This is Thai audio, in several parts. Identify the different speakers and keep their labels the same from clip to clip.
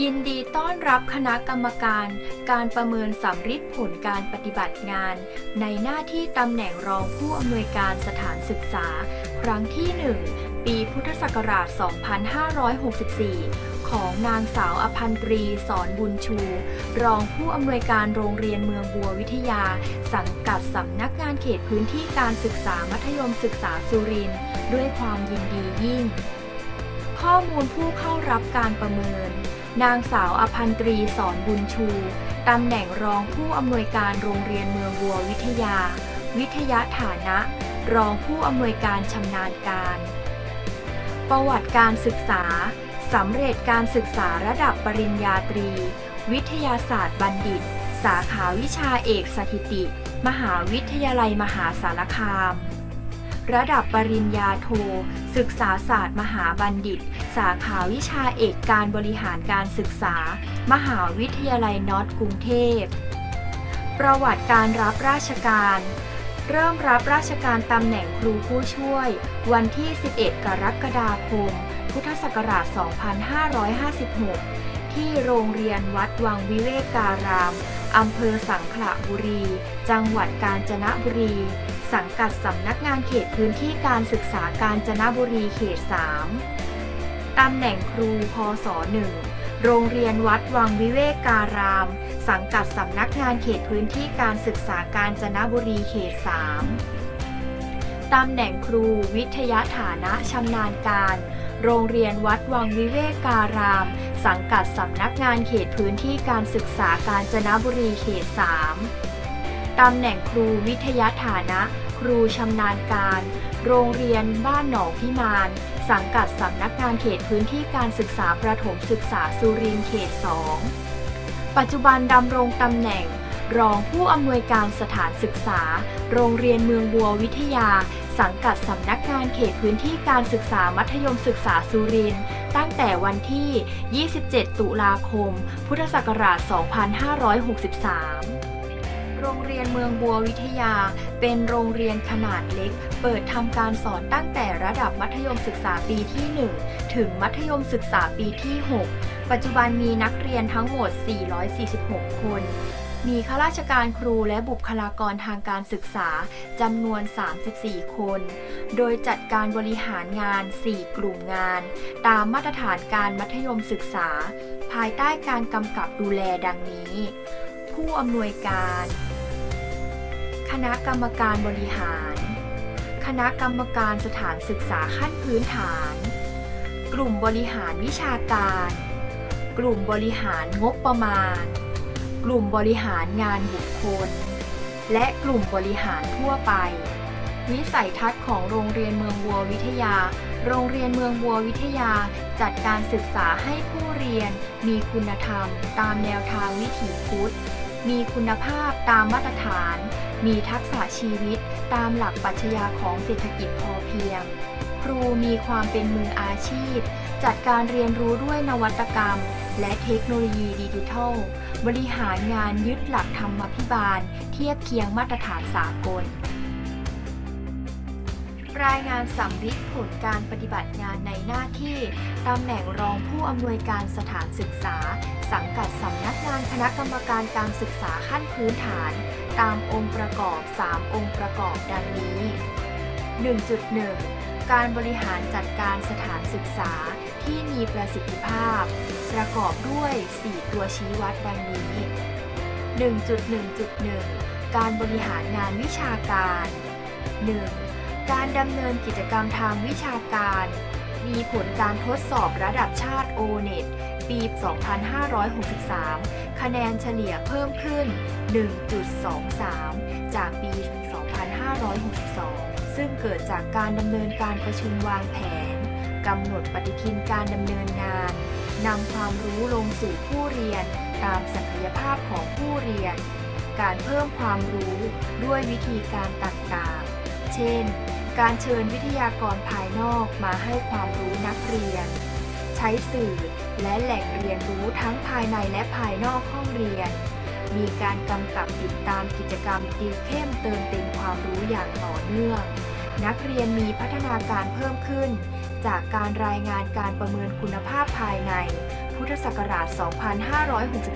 Speaker 1: ยินดีต้อนรับคณะกรรมการ การประเมินสำริดผลการปฏิบัติงาน ในหน้าที่ตำแหน่งรองผู้อำนวยการสถานศึกษา ครั้งที่ 1 ปีพุทธศักราช 2564 ของนางสาวอภันตรีสอนบุญชู รองผู้อำนวยการโรงเรียนเมืองบัววิทยา สังกัดสำนักงานเขตพื้นที่การศึกษามัธยมศึกษาสุรินทร์ด้วยความยินดียิ่ง ข้อมูลผู้เข้ารับการประเมิน นางสาวอภันตรีสอนบุญชู ตำแหน่งรองผู้อำนวยการโรงเรียนเมืองบัววิทยา วิทยาฐานะ รองผู้อำนวยการชำนาญการ ประวัติการศึกษา สำเร็จการศึกษาระดับปริญญาตรี วิทยาศาสตร์บัณฑิต สาขาวิชาเอกสถิติ มหาวิทยาลัยมหาสารคาม ระดับปริญญาโท ศึกษาศาสตร์มหาบัณฑิต สาขาวิชาเอกการบริหารการศึกษา มหาวิทยาลัยนอตกรุงเทพ ประวัติการรับราชการ เริ่มรับราชการตำแหน่งครูผู้ช่วย วันที่ 11 กรกฎาคม พุทธศักราช 2556 ที่โรงเรียนวัดวังวิเวการามอำเภอสังขละบุรี จังหวัดกาญจนบุรี สังกัดสำนักงานเขตพื้นที่การศึกษากาญจนบุรีเขต 3 ตำแหน่งครูพศ1โรงเรียนวัดวังวิเวกการาม สังกัดสำนักงานเขตพื้นที่การศึกษากาญจนบุรีเขต 3 ตำแหน่งครูวิทยาฐานะชำนาญการ โรงเรียนวัดวังวิเวกการาม สังกัดสำนักงานเขตพื้นที่การศึกษากาญจนบุรีเขต 3 ตำแหน่งครูวิทยาฐานะ ครูชำนาญการ โรงเรียนบ้านหนองพิมาน สังกัดสำนักงานเขตพื้นที่การศึกษาประถมศึกษาสุรินทร์เขต 2 ปัจจุบันดำรงตำแหน่ง รองผู้อำนวยการสถานศึกษา โรงเรียนเมืองบัววิทยา สังกัดสำนักงานเขตพื้นที่การศึกษามัธยมศึกษาสุรินทร์ตั้งแต่วันที่ 27 ตุลาคม พุทธศักราช 2563 โรงเรียนเมืองบัววิทยา เป็นโรงเรียนขนาดเล็ก เปิดทำการสอนตั้งแต่ระดับมัธยมศึกษาปีที่ 1 ถึงมัธยมศึกษาปีที่ 6 ปัจจุบันมีนักเรียนทั้งหมด 446 คน มีข้าราชการครูและบุคลากรทางการศึกษาจำนวน 34 คน โดยจัดการบริหารงาน 4 กลุ่มงาน ตามมาตรฐานการมัธยมศึกษา ภายใต้การกำกับดูแลดังนี้ผู้อำนวยการ ณะกรรมการบริหาร คณะกรรมการสถานศึกษาขั้นพื้นฐาน กลุ่มบริหารวิชาการ กลุ่มบริหารงบประมาณ กลุ่มบริหารงานบุคคล และกลุ่มบริหารทั่วไป วิสัยทัศน์ของโรงเรียนเมืองบัววิทยา โรงเรียนเมืองบัววิทยาจัดการศึกษาให้ผู้เรียนมีคุณธรรม ตามแนวทางวิถีพุทธมีคุณภาพตามมาตรฐาน มีทักษะชีวิตตามหลักปรัชญาของเศรษฐกิจพอเพียง ครูมีความเป็นมืออาชีพ จัดการเรียนรู้ด้วยนวัตกรรม และเทคโนโลยีดิจิทัล บริหารงานยึดหลักธรรมพิบาล เทียบเคียงมาตรฐานสากล รายงานสำริดผลการปฏิบัติงานในหน้าที่ตำแหน่งรองผู้อำนวยการสถานศึกษา สังกัดสำนักงานคณะกรรมการการศึกษาขั้นพื้นฐาน ตามองค์ประกอบ 3 องค์ประกอบดังนี้ 1.1 การบริหารจัดการสถานศึกษาที่มีประสิทธิภาพ ประกอบด้วย 4 ตัวชี้วัดดังนี้ 1.1.1 การบริหารงานวิชาการ 1. การดำเนินกิจกรรมทางวิชาการ มีผลการทดสอบระดับชาติ O-NET ปี 2563 คะแนนเฉลี่ยเพิ่มขึ้น 1.23 จากปี 2562 ซึ่งเกิดจากการดำเนินการประชุมวางแผนกำหนดปฏิทินการดำเนินงานนำความรู้ลงสู่ผู้เรียน ตามศักยภาพของผู้เรียน การเพิ่มความรู้ด้วยวิธีการต่างๆ เช่น การเชิญวิทยากรภายนอกมาให้ความรู้นักเรียน ใช้สื่อและแหล่งเรียนรู้ทั้งภายในและภายนอกห้องเรียน มีการกำกับติดตามกิจกรรมติวเข้มเติมเต็มความรู้อย่างต่อเนื่อง นักเรียนมีพัฒนาการเพิ่มขึ้น จากการรายงานการประเมินคุณภาพภายใน พุททธศักราช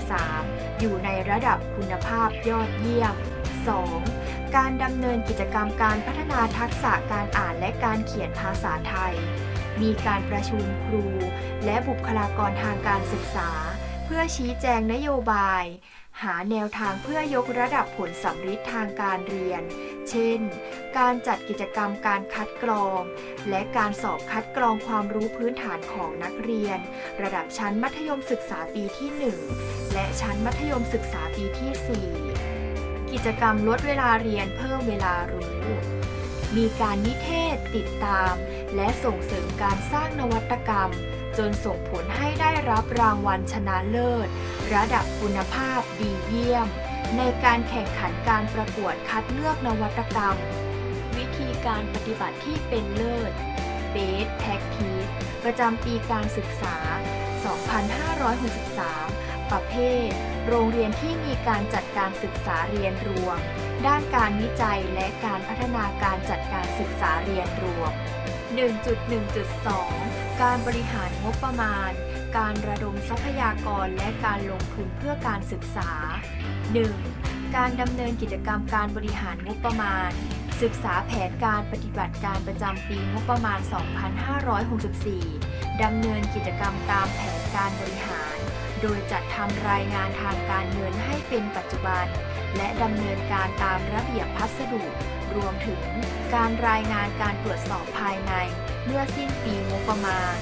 Speaker 1: 2563 อยู่ในระดับคุณภาพยอดเยี่ยม 2. การดำเนินกิจกรรมการพัฒนาทักษะการอ่านและการเขียนภาษาไทย มีการประชุมครู และบุคลากรทางการศึกษา เพื่อชี้แจงนโยบาย หาแนวทางเพื่อยกระดับผลสัมฤทธิ์ทางการเรียน เช่น การจัดกิจกรรมการคัดกรอง และการสอบคัดกรองความรู้พื้นฐานของนักเรียน ระดับชั้นมัธยมศึกษาปีที่ 1 และชั้นมัธยมศึกษาปีที่ 4 กิจกรรมลดเวลาเรียนเพิ่มเวลารู้ มีการนิเทศติดตาม และส่งเสริมการสร้างนวัตกรรม จนส่งผลให้ได้รับรางวัลชนะเลิศ ระดับคุณภาพดีเยี่ยม ในการแข่งขันการประกวดคัดเลือกนวัตกรรม วิธีการปฏิบัติที่เป็นเลิศ Best Practice ประจำปีการศึกษา 2563 ประเภท โรงเรียนที่มีการจัดการศึกษาเรียนรวม ด้านการวิจัยและการพัฒนาการจัดการศึกษาเรียนรวม 1.1.2 การบริหารงบประมาณ การระดมทรัพยากรและการลงทุนเพื่อการศึกษา 1. การดำเนินกิจกรรมการบริหารงบประมาณ ศึกษาแผนการปฏิบัติการประจำปีงบประมาณ 2564 ดำเนินกิจกรรมตามแผนการบริหาร โดยจัดทำรายงานทางการเงินให้เป็นปัจจุบัน และดำเนินการตามระเบียบพัสดุ รวมถึงการรายงานการตรวจสอบภายใน เมื่อสิ้นปีงบประมาณ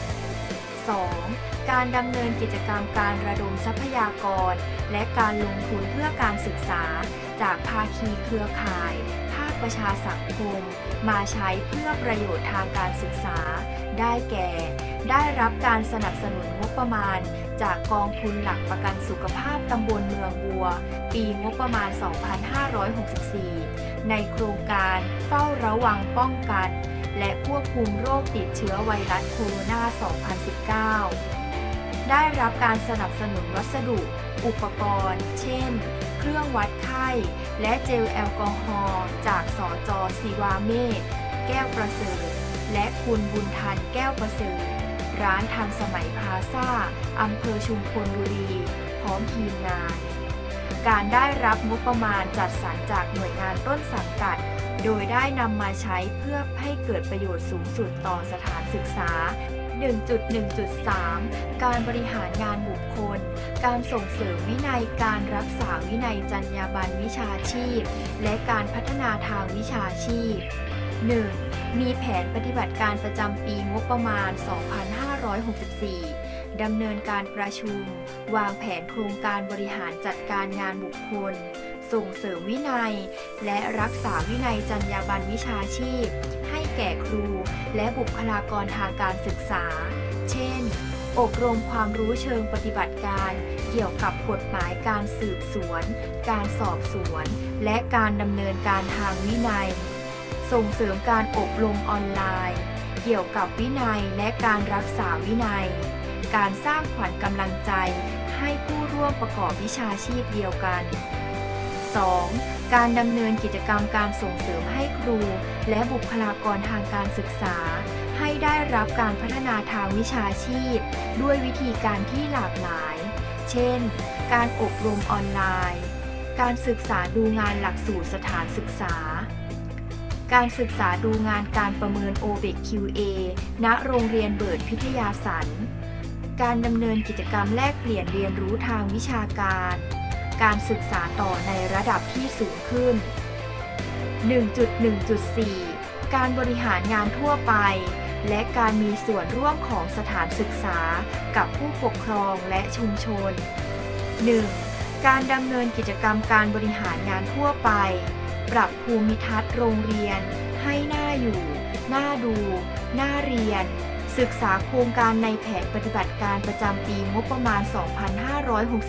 Speaker 1: 2. การดำเนินกิจกรรมการระดมทรัพยากร และการลงทุนเพื่อการศึกษา จากภาคีเครือข่าย ภาคประชาสังคม มาใช้เพื่อประโยชน์ทางการศึกษา ได้แก่ ได้รับการสนับสนุนงบประมาณ จากกองทุนหลักประกันสุขภาพตำบลเมืองบัว ปีงบประมาณ 2564 ในโครงการเฝ้าระวังป้องกัน และควบคุมโรคติดเชื้อไวรัสโคโรนา 2019 ได้รับการสนับสนุนวัสดุ อุปกรณ์ เช่น เครื่องวัดไข้ และเจลแอลกอฮอล์จากสอจอศิวาเมธแก้วประเสริฐ และคุณบุญทันแก้วประเสริฐร้านทันสมัยพาซ่าอำเภอชุมพลบุรี พร้อมทีมงาน การได้รับงบประมาณจัดสรรจากหน่วยงานต้นสังกัด โดยได้นำมาใช้เพื่อให้เกิดประโยชน์สูงสุดต่อสถานศึกษา 1.1.3 การบริหารงานบุคคล การส่งเสริมวินัยการรักษาวินัยจรรยาบรรณวิชาชีพ และการพัฒนาทางวิชาชีพ 1. มีแผนปฏิบัติการประจำปีงบประมาณ 2564 ดำเนินการประชุม วางแผนโครงการบริหารจัดการงานบุคคล ส่งเสริมวินัย และรักษาวินัยจรรยาบรรณวิชาชีพ ให้แก่ครูและบุคลากรทางการศึกษา เช่น อบรมความรู้เชิงปฏิบัติการ เกี่ยวกับกฎหมายการสืบสวน การสอบสวน และการดำเนินการทางวินัย ส่งเสริมการอบรมออนไลน์ เกี่ยวกับวินัยและการรักษาวินัย การสร้างขวัญกำลังใจให้ผู้ร่วมประกอบวิชาชีพเดียวกัน 2. การดำเนินกิจกรรมการส่งเสริมให้ครู และบุคลากรทางการศึกษา ให้ได้รับการพัฒนาทางวิชาชีพ ด้วยวิธีการที่หลากหลาย เช่น การอบรมออนไลน์ การศึกษาดูงานหลักสูตรสถานศึกษา การศึกษาดูงานการประเมิน o b e c QA ณ โรงเรียนเบิร์ดพิทยาสัน การดำเนินกิจกรรมแลกเปลี่ยนเรียนรู้ทางวิชาการ การศึกษาต่อในระดับที่สูงขึ้น 1.1.4 การบริหารงานทั่วไป และการมีส่วนร่วมของสถานศึกษากับผู้ปกครองและชุมชน 1. การดำเนินกิจกรรมการบริหารงานทั่วไป ปรับภูมิทัศน์โรงเรียน ให้หน่าอยู่ น่าดู น่าเรียน ศึกษาโครงการในแผนปฏิบัติการประจำปีงบประมาณ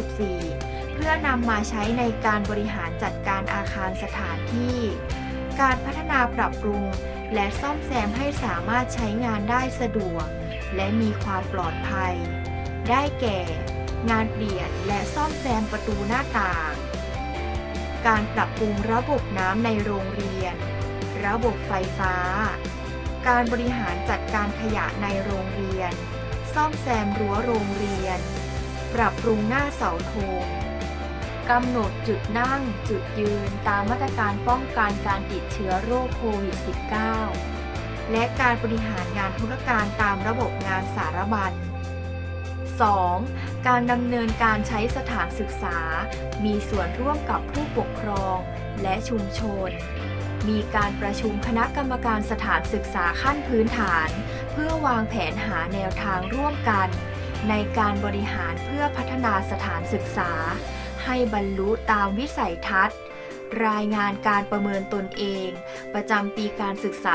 Speaker 1: 2564 เพื่อนำมาใช้ในการบริหารจัดการอาคารสถานที่ การพัฒนาปรับปรุง และซ่อมแซมให้สามารถใช้งานได้สะดวก และมีความปลอดภัย ได้แก่ งานเปลี่ยนและซ่อมแซมประตูหน้าต่าง การปรับปรุงระบบน้ำในโรงเรียน ระบบไฟฟ้า การบริหารจัดการขยะในโรงเรียน ซ่อมแซมรั้วโรงเรียน ปรับปรุงหน้าเสาธงกำหนดจุดนั่งจุดยืนตามมาตรการป้องกันการติดเชื้อโรคโควิด -19 และการบริหารงานธุรการตามระบบงานสารบัญ 2. การดำเนินการใช้สถานศึกษา มีส่วนร่วมกับผู้ปกครองและชุมชน มีการประชุมคณะกรรมการสถานศึกษาขั้นพื้นฐาน เพื่อวางแผนหาแนวทางร่วมกัน ในการบริหารเพื่อพัฒนาสถานศึกษา ให้บรรลุตามวิสัยทัศน์ รายงานการประเมินตนเอง ประจำปีการศึกษา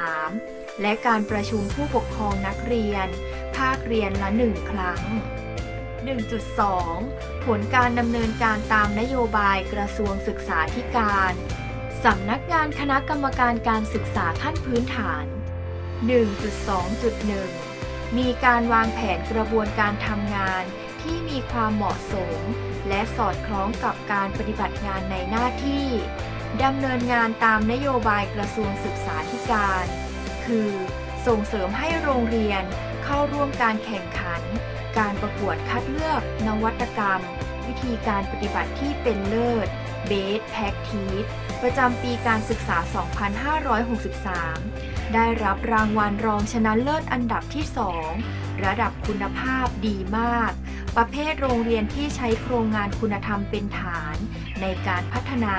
Speaker 1: 2563 และการประชุมผู้ปกครองนักเรียนาคเรียนละ 1 ครั้ง 1.2 ผลการดำเนินการตามนโยบายกระทรวงศึกษาธิการสำนักงานคณะกรรมการการศึกษาขั้นพื้นฐาน 1.2.1 มีการวางแผนกระบวนการทำงานที่มีความเหมาะสม และสอดคล้องกับการปฏิบัติงานในหน้าที่ดำเนินงานตามนโยบายกระทรวงศึกษาธิการ คือ ส่งเสริมให้โรงเรียน เข้าร่วมการแข่งขัน การประกวดคัดเลือก นวัตกรรม วิธีการปฏิบัติที่เป็นเลิศ Best Practice ประจำปีการศึกษา 2563 ได้รับรางวัลรองชนะเลิศอันดับที่ 2 ระดับคุณภาพดีมาก ประเภทโรงเรียนที่ใช้โครงงานคุณธรรมเป็นฐานในการพัฒนา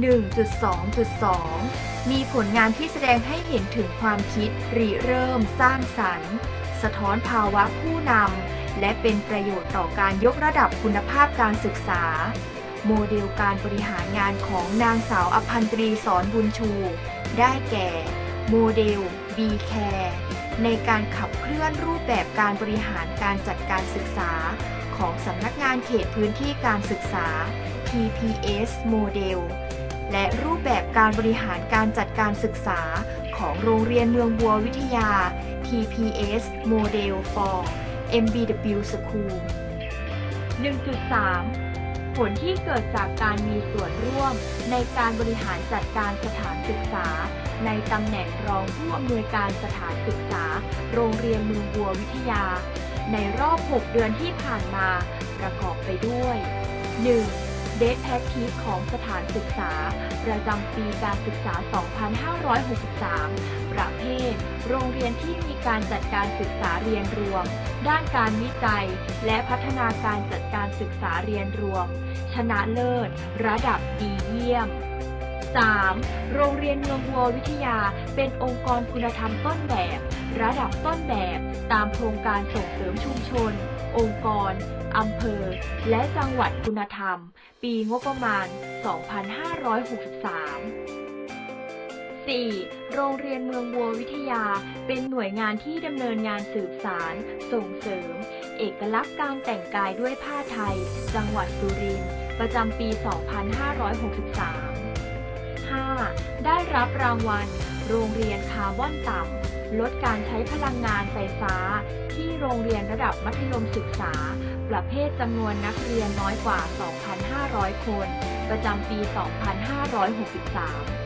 Speaker 1: 1.2.2 มีผลงานที่แสดงให้เห็นถึงความคิดริเริ่มสร้างสรรค์ สะท้อนภาวะผู้นำและเป็นประโยชน์ต่อการยกระดับคุณภาพการศึกษา โมเดลการบริหารงานของนางสาวอภันตรีสอนบุญชู ได้แก่ โมเดล B Care ในการขับเคลื่อนรูปแบบการบริหารการจัดการศึกษา ของสำนักงานเขตพื้นที่การศึกษา TPS โมเดล และรูปแบบการบริหารการจัดการศึกษาของโรงเรียนเมืองบัววิทยา TPS โมเดล for MBW School 1.3 ผลที่เกิดจากการมีส่วนร่วมในการบริหารจัดการสถานศึกษา ในตำแหน่งรองผู้อำนวยการสถานศึกษา โรงเรียนเมืองบัววิทยา ในรอบ 6 เดือนที่ผ่านมา ประกอบไปด้วย 1. เดทแพคทีของสถานศึกษา ประจำปีการศึกษา 2563 ประเภท โรงเรียนที่มีการจัดการศึกษาเรียนรวม ด้านการวิจัย และพัฒนาการจัดการศึกษาเรียนรวม ชนะเลิศ ระดับดีเยี่ยม 3. โรงเรียนเมืองบัววิทยา เป็นองค์กรคุณธรรมต้นแบบ ระดับต้นแบบ ตามโครงการส่งเสริมชุมชน องค์กร อำเภอ และจังหวัดคุณธรรม ปีงบประมาณ 2563 4. โรงเรียนเมืองบัววิทยา เป็นหน่วยงานที่ดำเนินงานสืบสาร ส่งเสริม เอกลักษณ์การแต่งกายด้วยผ้าไทย จังหวัดสุรินทร์ประจำปี 2563 5. ได้รับรางวัล โรงเรียนคาร์บอนต่ำ ลดการใช้พลังงานไฟฟ้า ที่โรงเรียนระดับมัธยมศึกษา ประเภทจำนวนนักเรียนน้อยกว่า 2,500 คน ประจำปี 2563